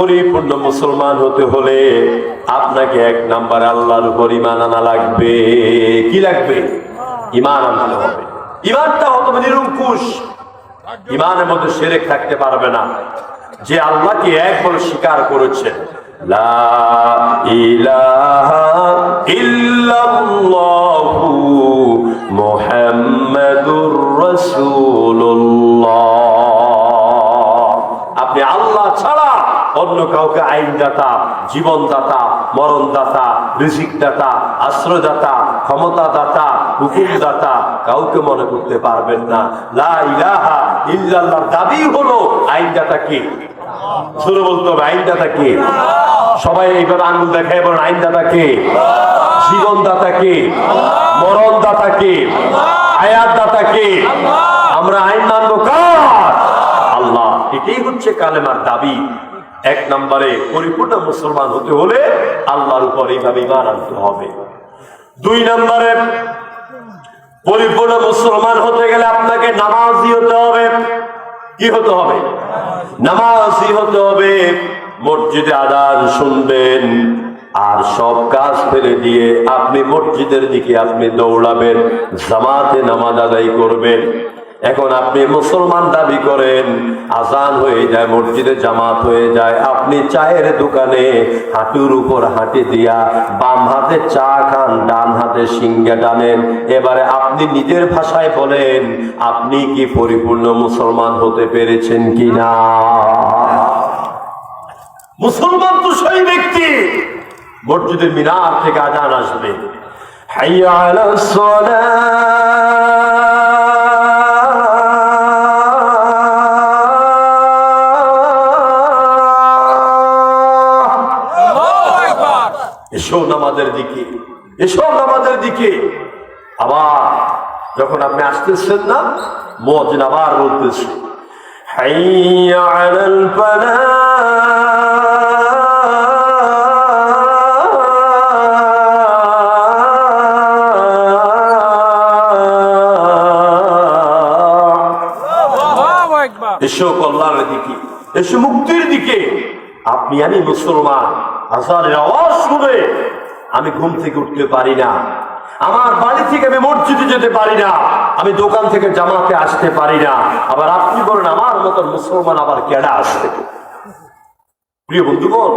পরিপূর্ণ মুসলমান হতে হলে আপনাকে এক নাম্বার আল্লাহর উপর ইমান আনা লাগবে। কি লাগবে? ইমান আনতে হবে। ইমানটা হতে নিরঙ্কুশ। ইমানের মধ্যে সেরেক থাকতে পারবে না। যে আল্লাহকে এক বলে স্বীকার ইল্লাল্লাহু মুহাম্মাদুর রাসূলুল্লাহ আপনি আল্লাহ ছাড়া অন্য কাউকে আইনদাতা, জীবনদাতা, মরণদাতা, রিজিকদাতা, আশ্রয়দাতা, ক্ষমতাদাতা হুকুমদাতা কাউকে মনে করতে পারবেন না। দাবি হলো আইনদাতা কে? শুরু বলতে হবে, আইনদাতা কে? সবাই এইবার আঙ্গুল দেখায় বলেন, আইনদাতা কে? জীবনদাতা কে? মরণদাতা কে? আয়াতদাতা কে? আমরা আইন মানবো কার? আল্লাহ, এটাই হচ্ছে কালেমার দাবি। এক নম্বরে পরিপূর্ণ মুসলমান হতে হলে আল্লাহর উপর এইভাবে ইমান আনতে হবে। দুই নম্বরে পরিপূর্ণ মুসলমান হতে গেলে আপনাকে নামাজি হতে হবে। কি হতে হবে? নামাজি হতে হবে। মসজিদে আদান শুনবেন আর সব কাজ ফেলে দিয়ে আপনি মসজিদের দিকে আপনি দৌড়াবেন, জামাতে নামাজ আদায় করবেন। এখন আপনি মুসলমান দাবি করেন, আজান হয়ে যায়, মসজিদে জামাত হয়ে যায়, আপনি চায়ের দোকানে হাঁটুর উপর হাঁটি দিয়া বাম হাতে চা খান, ডান হাতে সিঙ্গা টানেন। এবারে আপনি নিজের ভাষায় বলেন, আপনি কি পরিপূর্ণ মুসলমান হতে পেরেছেন কিনা? মুসলমান তো সেই ব্যক্তি, মসজিদের মিনার থেকে আজান আসবে। হাইয়া আলাস এসো নামাজের দিকে এসো নামাজের দিকে। আবার যখন আপনি আসতেছেন না মজিন আবার বলতেছে হাইয়া আলাল ফালাহ। এসো কল্যাণের দিকে এসো মুক্তির দিকে। আপনি আমি মুসলমান। আসারের আওয়াজ শুনে আমি ঘুম থেকে উঠতে পারি না। আমার বাড়ি থেকে আমি মসজিদে যেতে পারি না। আমি দোকান থেকে জামাতে আসতে পারি না। আবার আপনি বলেন, আমার মতন মুসলমান আবার কেডা আসবে? প্রিয় বন্ধুগণ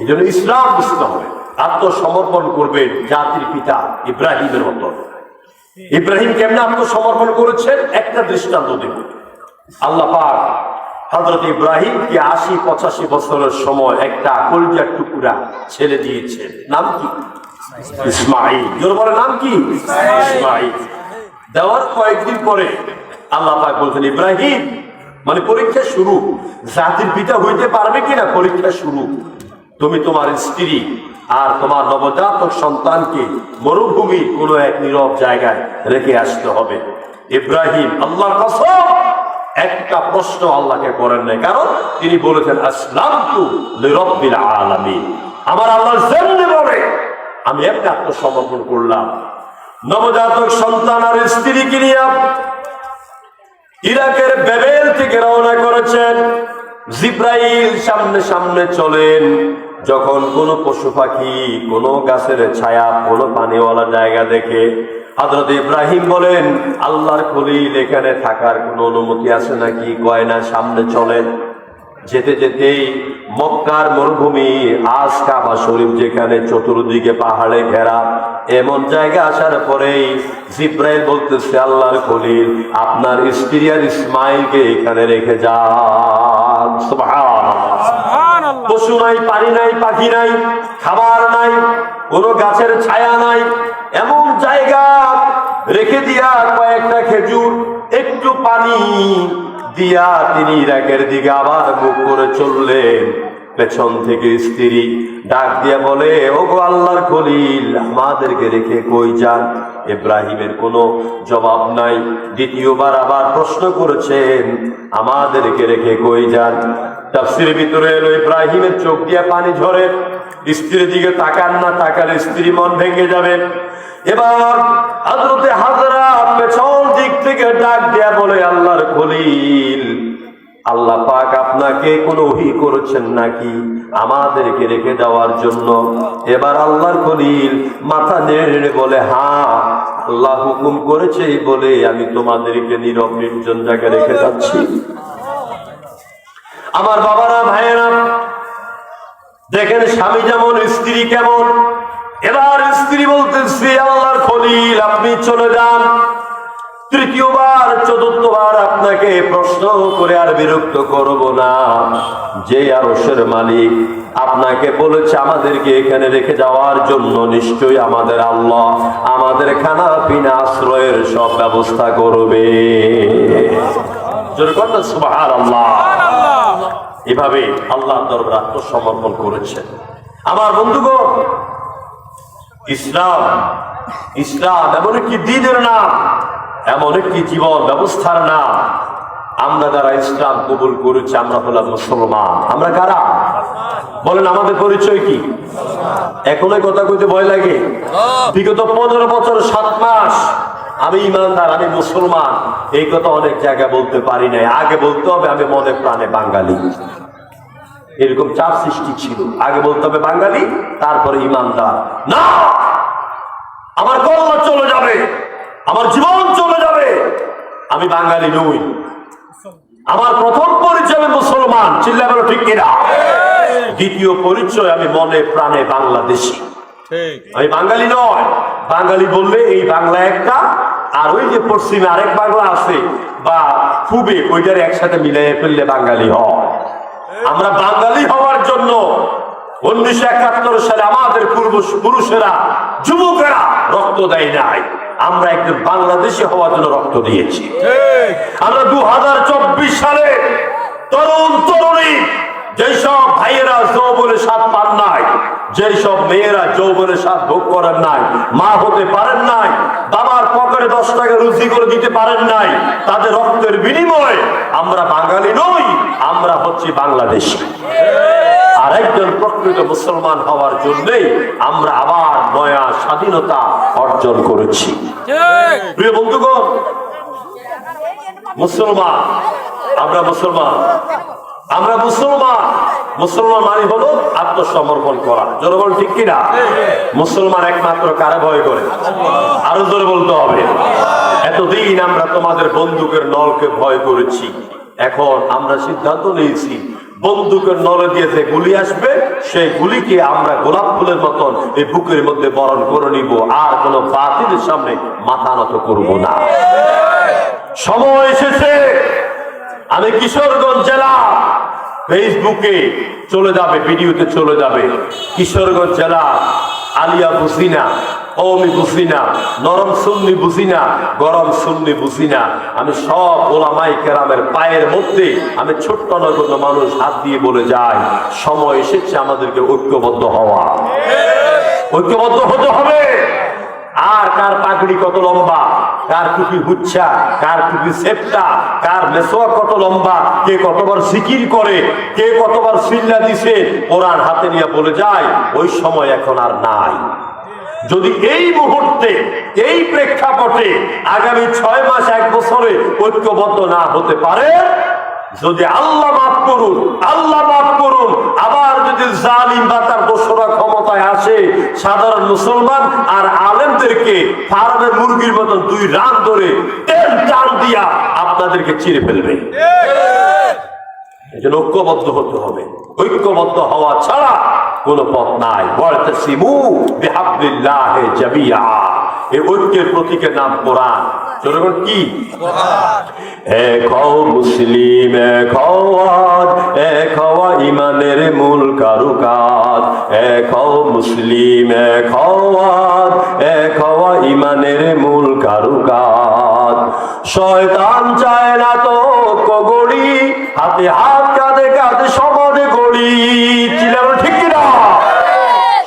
এই জন্য ইসলাম বুঝতে হবে। আত্মসমর্পণ করবেন জাতির পিতা ইব্রাহিমের মতন। ইব্রাহিম কেমনে আত্মসমর্পণ করেছেন? একটা দৃষ্টান্ত দেব আল্লাহ পাক হজরত ইব্রাহিম কি আশি পঁচাশি বছরের সময় একটা কলজার টুকুরা ছেলে দিয়েছেন নাম কি? ইসমাইল। জোর নাম কি? ইসমাইল। দেওয়ার কয়েকদিন পরে আল্লাহ পাক বলছেন ইব্রাহিম মানে পরীক্ষা শুরু। জাতির পিতা হইতে পারবে কিনা পরীক্ষা শুরু? তুমি তোমার স্ত্রী আর তোমার নবজাতক সন্তানকে মরুভূমির কোন এক নীরব জায়গায় রেখে আসতে হবে। ইব্রাহিম আল্লাহর কসম একটা প্রশ্ন আল্লাহকে করেন নাই। কারণ তিনি বলেছেন আসলাম তু লিরব্বিল আলামিন। আমার আল্লাহ যেমনি বলে, আমি একটা আত্মসমর্পণ করলাম। নবজাতক সন্তান আর স্ত্রীকে নিয়ে ইরাকের বেবেল থেকে রওনা করেছেন। জিব্রাইল সামনে সামনে চলেন। যখন কোন পশু পাখি, কোন গাছের ছায়া, কোন পানিওয়ালা জায়গা দেখে হজরত ইব্রাহিম বলেন আল্লাহর খলিল এখানে থাকার কোন অনুমতি আছে নাকি? কয় না সামনে চলেন যেতে যেতেই মক্কার মরুভূমি আজ কাবা শরীফ যেখানে চতুর্দিকে পাহাড়ে ঘেরা এমন জায়গা আসার পরেই জিব্রাইল বলতেছে আল্লাহর খলিল আপনার স্ত্রী আর ইসমাইলকে এখানে রেখে যান। পশু নাই পানি নাই পাখি নাই খাবার নাই কোনো গাছের ছায়া নাই। এমন জায়গা রেখে দিয়া কয়েকটা খেজুর, একটু পানি দিয়া তিনি ইরাকের দিকে আবার মুখ করে চললেন। পেছন থেকে স্ত্রী ডাক দিয়া বলে ও গো আল্লাহর খলিল, আমাদেরকে রেখে কই যান? ইব্রাহিমের কোনো জবাব নাই। দ্বিতীয়বার আবার প্রশ্ন করেছেন, আমাদেরকে রেখে কই যান? তাফসির ভিতরে এলো ইব্রাহিমের চোখ দিয়া পানি ঝরে। স্ত্রীর দিকে তাকান না, তাকালে স্ত্রী মন ভেঙে যাবে। এবার হাজরতে হাজরা পেছন দিক থেকে ডাক দেয়া বলে, আল্লাহর খলিল, আল্লাহ পাক আপনাকে কোনো ওহি করেছেন নাকি আমাদেরকে রেখে যাওয়ার জন্য? এবার আল্লাহর খলিল মাথা নেড়ে বলে হ্যাঁ আল্লাহ হুকুম করেছে বলে আমি তোমাদেরকে নীরব নির্জন জায়গায় রেখে যাচ্ছি। আমার বাবারা, ভাইয়েরা, দেখেন স্বামী যেমন, স্ত্রী কেমন। এবার স্ত্রী বলতেছি, আল্লাহর খলিল, আপনি চলে যান। তৃতীয়বার, চতুর্থবার আপনাকে প্রশ্ন করে আর বিরক্ত করব না। যে আরসের মালিক আপনাকে বলেছে, আমাদেরকে এখানে রেখে যাওয়ার জন্য নিশ্চয়ই আমাদের আল্লাহ আমাদের খানা পিনা আশ্রয়ের সব ব্যবস্থা করবে। সুবহান আল্লাহ এভাবে আল্লাহ দরবার আত্মসমর্পণ করেছেন। আমার বন্ধুগণ ইসলাম ইসলাম এমন একটি দিনের নাম এমন একটি জীবন ব্যবস্থার নাম। আমরা যারা ইসলাম কবুল করেছি আমরা হলাম মুসলমান। আমরা কারা? বলেন আমাদের পরিচয় কি? এখন ওই কথা কইতে ভয় লাগে। বিগত পনেরো বছর সাত মাস আমি ইমানদার আমি মুসলমান। এই কথা অনেক জায়গায় বলতে পারি নাই। আগে বলতে হবে আমি মনে প্রাণে বাঙালি। এরকম চাপ সৃষ্টি ছিল। আগে বলতে হবে বাঙালি তারপরে ইমানদার। না! আমার কল্লা চলে যাবে। আমার জীবন চলে যাবে। আমি বাঙালি নই। আমার প্রথম পরিচয় আমি মুসলমান। চিল্লা বলো ঠিক কিনা? দ্বিতীয় পরিচয় আমি মনে প্রাণে বাংলাদেশি। আমি বাঙালি নয়। বাঙালি বললে এই বাংলা একটা আর ওই যে পশ্চিমে আরেক বাংলা আছে বা খুবই ওইটার একসাথে মিলাই ফেললে বাঙালি হয়। আমরা বাঙালি হওয়ার জন্য উনিশশো একাত্তর সালে আমাদের পূর্ব পুরুষেরা যুবকেরা রক্ত দেয় নাই। আমরা একজন বাংলাদেশি হওয়ার জন্য রক্ত দিয়েছি। আমরা দু হাজার চব্বিশ সালে তরুণ তরুণী যেসব ভাইয়েরা যৌবনের স্বাদ পান নাই, যেসব মেয়েরা যৌবনের স্বাদ ভোগ করেন নাই, মা হতে পারেন নাই, বাবার পকেটে দশ টাকা রুজি করে দিতে পারেন নাই, তাদের রক্তের বিনিময়ে আমরা বাঙালি নই, আমরা হচ্ছি বাংলাদেশি। আর একজন প্রকৃত মুসলমান হওয়ার জন্যই আমরা আবার নয়া স্বাধীনতা অর্জন করেছি। প্রিয় বন্ধুগণ, মুসলমান, আমরা মুসলমান আমরা মুসলমান। মুসলমান মানে হলো আত্মসমর্পণ করা। জোরে ঠিক কিনা? মুসলমান একমাত্র কারে ভয় করে? আরও জোরে বলতে হবে। এতদিন আমরা তোমাদের বন্দুকের নলকে ভয় করেছি। এখন আমরা সিদ্ধান্ত নিয়েছি, বন্দুকের নলে দিয়ে যে গুলি আসবে, সেই গুলিকে আমরা গোলাপ ফুলের মতন এই বুকের মধ্যে বরণ করে নিব। আর কোনো বাতিলের সামনে মাথা নত করব না। সময় এসেছে। আমি কিশোরগঞ্জ জেলা ফেসবুকে চলে যাবে, ভিডিওতে চলে যাবে। কিশোরগঞ্জ জেলা, আলিয়া বুসিনা কৌমি বুসিনা নরম সুন্নি বুসিনা গরম সুন্নি বুসিনা আমি সব ওলামাই কেরামের পায়ের মধ্যে আমি ছোট্ট নগণ্য মানুষ হাত দিয়ে বলে যাই, সময় এসেছে আমাদেরকে ঐক্যবদ্ধ হওয়া। ঐক্যবদ্ধ হতে হবে। আর কার পাগড়ি কত লম্বা? কার টুপি হুচ্ছা, কার টুপি সেপটা, কার মেসোয়া কত লম্বা, কে কতবার সিকির করে, কে কতবার সিল্লা দিছে, ওরার হাতে নিয়ে বলে যায়, ওই সময় এখন আর নাই। যদি এই মুহূর্তে, এই প্রেক্ষাপটে আগামী ছয় মাস, এক বছরে ঐক্যবদ্ধ না হতে পারে যদি আল্লাহ মাফ করুন, আল্লাহ মাফ করুন, আবার যদি জালিম বা তার দোসরা ক্ষমতায় আসে, সাধারণ মুসলমান আর আলেমদেরকে ফার্মের মুরগির মতন দুই রান ধরে তেল টান দিয়া আপনাদেরকে চিরে ফেলবে। ঐক্যবদ্ধ হতে হবে। ঐক্যবদ্ধ হওয়া ছাড়া কোন পথ নাই। জামিয়া এই ঐক্যের প্রতীকের নাম কোরআন। জনগণ কি? এক মুসলিম এক হওয়াজ এক হওয়া ইমানের মূল কারুকাজ। এক মুসলিম এক হওয়াজ এক হওয়া ইমানের মূল কারুকাজ। শয়তান চায় না তো কগড়ি হাতে হাত, কাঁধে কাঁধে সমাজে গড়ি চিলানো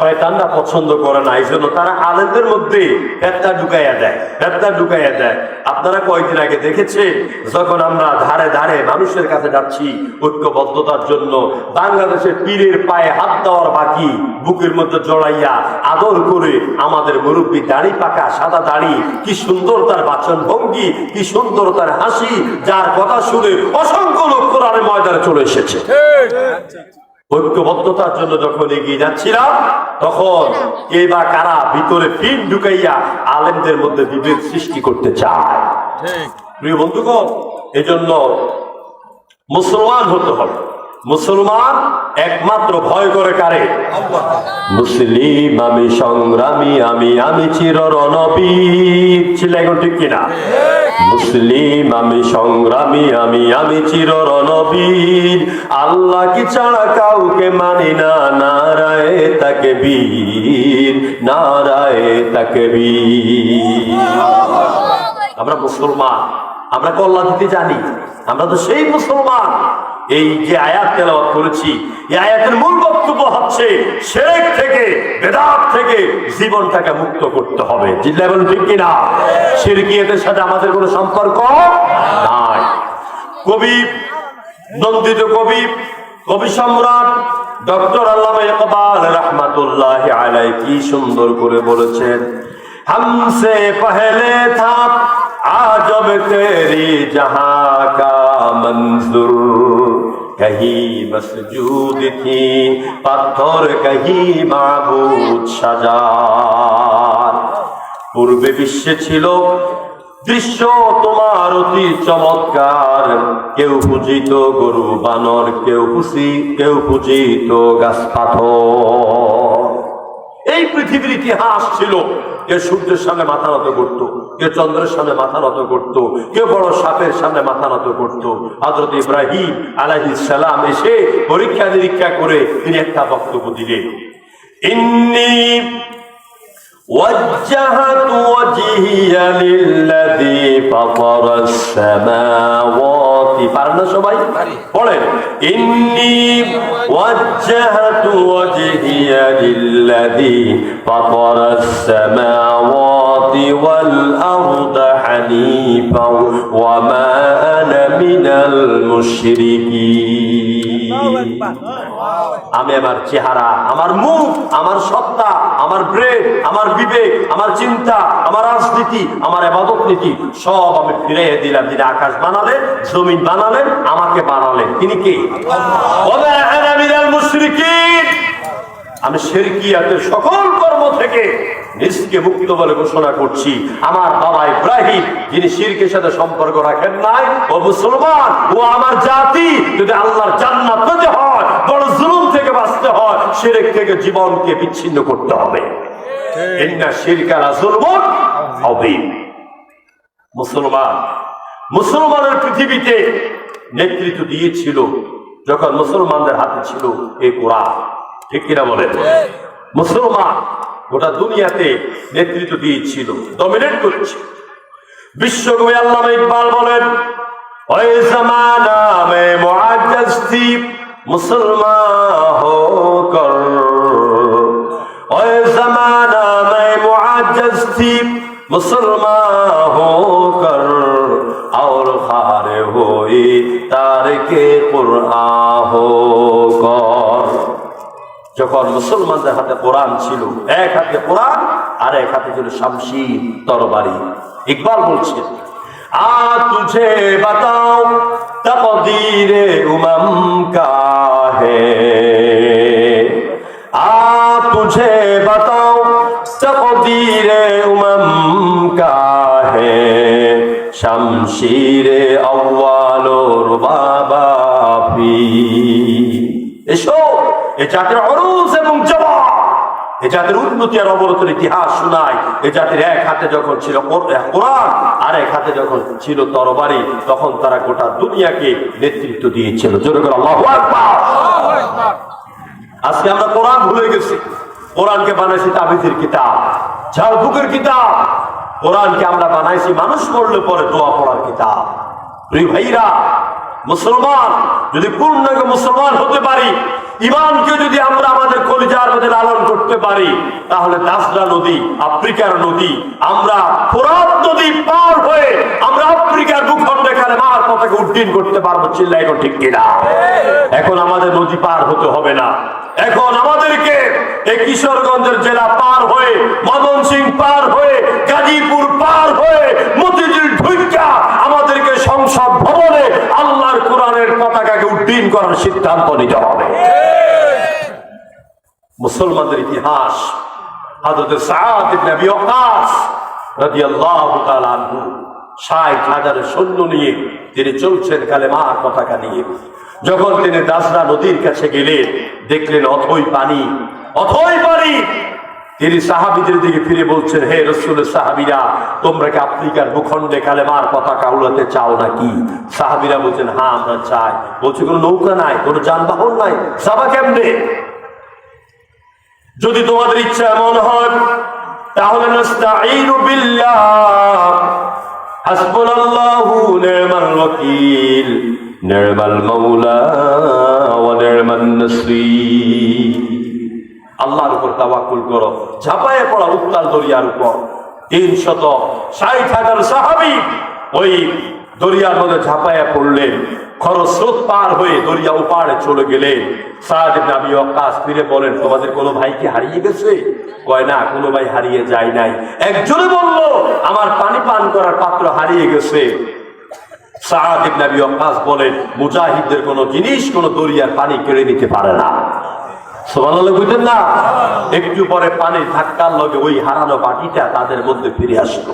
ঠিক কিনা শয়তান কোরআনটা পছন্দ করে না এই জন্য তারা আলেমদের মধ্যে ফেতনা ঢুকাইয়া দেয় ফেতনা ঢুকাইয়া দেয়। আপনারা কয়েকদিন আগে দেখেছেন, যখন আমরা ধারে ধারে মানুষের কাছে যাচ্ছি ঐক্যবদ্ধতার জন্য, বাংলাদেশের পীরের পায়ে হাত দেওয়ার বাকি বুকের মধ্যে জড়াইয়া আদর করে আমাদের মুরব্বী দাড়ি পাকা, সাদা দাড়ি, কি সুন্দর তার বাচন ভঙ্গি, কি সুন্দর তার হাসি, যার কথা শুনে অসংখ্য লোক কোরআনের ময়দানে চলে এসেছে। ঐক্যবদ্ধতার জন্য যখন এগিয়ে যাচ্ছিলাম তখন কে বা কারা ভিতরে ফিন ঢুকাইয়া আলেমদের মধ্যে বিভেদ সৃষ্টি করতে চায়। প্রিয় বন্ধুগণ এজন্য মুসলমান হতে হবে। মুসলমান একমাত্র ভয় করে কারে? মুসলিম আমি সংগ্রামী আমি আমি চির রণবীর ছিল এখন ঠিক কিনা? মুসলিম, আমি সংগ্রামী, আমি আমি চির রণবীর আল্লাহ কি ছাড়া কাউকে মানি না? নারায় তাকে বীর নারায় তাকে বীর আমরা মুসলমান, আমরা কল্লা দিতে জানি, আমরা তো সেই মুসলমান। এই যে আয়াত তেলাওয়াত করেছি, এই আয়াতের মূল বক্তব্য হচ্ছে শেখ থেকে, বেদাত থেকে জীবনটাকে মুক্ত করতে হবে। জিল্লা বলুন, ঠিক কিনা? শিরকিয়তের সাথে আমাদের কোনো সম্পর্ক নাই। কবি, নন্দিত কবি কবি সম্রাট ডক্টর আল্লামা ইকবাল রহমাতুল্লাহ আলাই কি সুন্দর করে বলেছেন, হামসে পহলে থা আজব তেরি জহা কা মঞ্জুর। کہیں مسجود تھی পাথর কহি মাহবুদ সাজার পূর্বে বিশ্বে ছিল দৃশ্য তোমার অতি চমৎকার কেউ পূজিত গরু বানর কেউ খুশি কেউ পূজিত গাছ পাথর। এই পৃথিবীর ইতিহাস ছিল যে সূর্যের সামনে মাথা নত করতো। কেউ চন্দ্রের সামনে মাথা নত করতো কেউ বড় সাপের সামনে মাথা নত করতো হজরত ইব্রাহিম আলাইহিস সালাম এসে পরীক্ষা নিরীক্ষা করে তিনি একটা বক্তব্য দিলেন ইন্নি وجهت وجهي للذي فطر السماوات কি পারেন না সবাই পড়েন ইন্নি ওয়াজ্জাহতু ওয়াজহিয়া লিল্লাযী ফাতারাস সামাওয়াতি ওয়াল আরদ হানিফাও ওয়া মা আনা মিনাল মুশরিকিন। আমি আমার চেহারা আমার মুখ আমার সত্তা আমার ব্রেন আমার বিবেক আমার চিন্তা আমার রাজনীতি আমার আবাদত নীতি সব আমি ফিরে দিলাম। যিনি আকাশ বানালেন জমিন বানালেন আমাকে বানালেন। তিনি কে? মিনাল মুশরিকিন। আমি শেরকিয়াতের সকল কর্ম থেকে নিজকে মুক্ত বলে ঘোষণা করছি। আমার বাবা ইব্রাহিম যিনি শিরকের সাথে সম্পর্ক রাখেন নাই ও মুসলমান ও আমার জাতি। যদি আল্লাহর জান্নাত পেতে হয় বড় জুলুম থেকে বাঁচতে হয় শিরক থেকে জীবনকে বিচ্ছিন্ন করতে হবে। ইন্না শিরকালা জুলমুন আযীম। মুসলমান মুসলমানের পৃথিবীতে নেতৃত্ব দিয়েছিল যখন মুসলমানদের হাতে ছিল এই কোরআন। ঠিক কিনা বলেন মুসলমান গোটা দুনিয়াতে নেতৃত্ব দিয়েছিল ডমিনেট করছে বিশ্বকবি আল্লাহ ইকবাল বলেন ওই জমানা মে মুআজ্জাজ থি মুসলমান হোকর ওই জমানা মে মুআজ্জাজ থি মুসলমান হোকর और खारे होई तार के कुरआन होकर যখন মুসলমানদের হাতে কোরআন ছিল, এক হাতে কোরআন আর এক হাতে ছিল শামশির তরবারি। ইকবাল বলছে আ তুঝে বাতাও তকদীরে উমম কা হে আ তুঝে বাতাও তকদীরে উমম কা হে শামশিরে আউয়ালোর বাবা ফি। এসো। এ জাতির অরুজ এবং জবাব। এ জাতির উন্নতি আর অবনতির ইতিহাস শোনায়। এ জাতির এক হাতে যখন ছিল কোরআন, আর এক হাতে যখন ছিল তরবারি, তখন তারা গোটা দুনিয়াকে নেতৃত্ব দিয়েছিল। আল্লাহু আজকে আমরা কোরআন ভুলে গেছি। কোরআনকে বানাইছি তাবিজের কিতাব ঝাড়ফুকের কিতাব। কোরআনকে আমরা বানাইছি মানুষ করলে পরে দোয়া পড়ার কিতাব। প্রিয় ভাইরা মুসলমান, যদি পূর্ণাঙ্গ মুসলমান হতে পারি, ইমানকে যদি আমরা আমাদের কলিজার মধ্যে লালন করতে পারি, তাহলে দাসরা নদী, আফ্রিকার নদী, আমরা ফোরাত নদী পার হয়ে আমরা আফ্রিকার ভূখণ্ডে খালে মার পতাকে উড্ডীন করতে পারব চিল্লা এখন ঠিক কিনা? এখন আমাদের নদী পার হতে হবে না। এখন আমাদেরকে এই কিশোরগঞ্জের জেলা পার হয়ে মদন সিং পার হয়ে, গাজীপুর পার হয়ে মতিঝিল ঢুইকা আমাদেরকে সংসদ ভবনে আল্লাহর কোরআনের পতাকাকে উড্ডীন করার হবে। মুসলমানদের ইতিহাস হাজরতে সাদ ইবনে আবি রাদিয়াল্লাহু তাআলা আনহু 60 হাজারের সৈন্য নিয়ে তিনি চলছেন কালেমার পতাকা নিয়ে। যখন তিনি দাসরা নদীর কাছে গেলেন, দেখলেন অথই পানি অথই পানি তিনি সাহাবিদের দিকে ফিরে বলছেন, হে রসুলের সাহাবিরা, তোমরা কি আফ্রিকার ভূখণ্ডে কালেমার পতাকা উড়াতে চাও নাকি? সাহাবিরা বলছেন হ্যাঁ আমরা চাই। বলছে, কোনো নৌকা নাই, কোনো যানবাহন নাই সাবা কেমনে? যদি তোমাদের ইচ্ছা এমন হয়, তাহলে নাস্তাঈনু বিল্লাহ। হাসবুনাল্লাহু, নি'মাল ওয়াকিল। আল্লাহর উপর তাওয়াক্কুল করো। ঝাঁপায়ে পড়া উত্তাল দরিয়ার উপর। তিন শত ষাট হাজার সাহাবি ওই দরিয়ার মধ্যে ঝাঁপায়া পড়লেন। খরস্রোত পার হয়ে দরিয়া উপাড়ে চলে গেলেন। ফিরে বলেন, তোমাদের কোনো হারিয়ে গেছে? কয়, না, কোনো ভাই হারিয়ে যায় নাই। একজনে বলল, আমার পানি পান করার পাত্র হারিয়ে গেছে। সাদ আবি ওয়াক্কাস বলেন, মুজাহিদদের কোনো জিনিস কোনো দরিয়ার পানি কেড়ে নিতে পারে না। বুঝলেন না? একটু পরে পানি ধাক্কার লগে ওই হারানো বাটিটা তাদের মধ্যে ফিরে আসলো।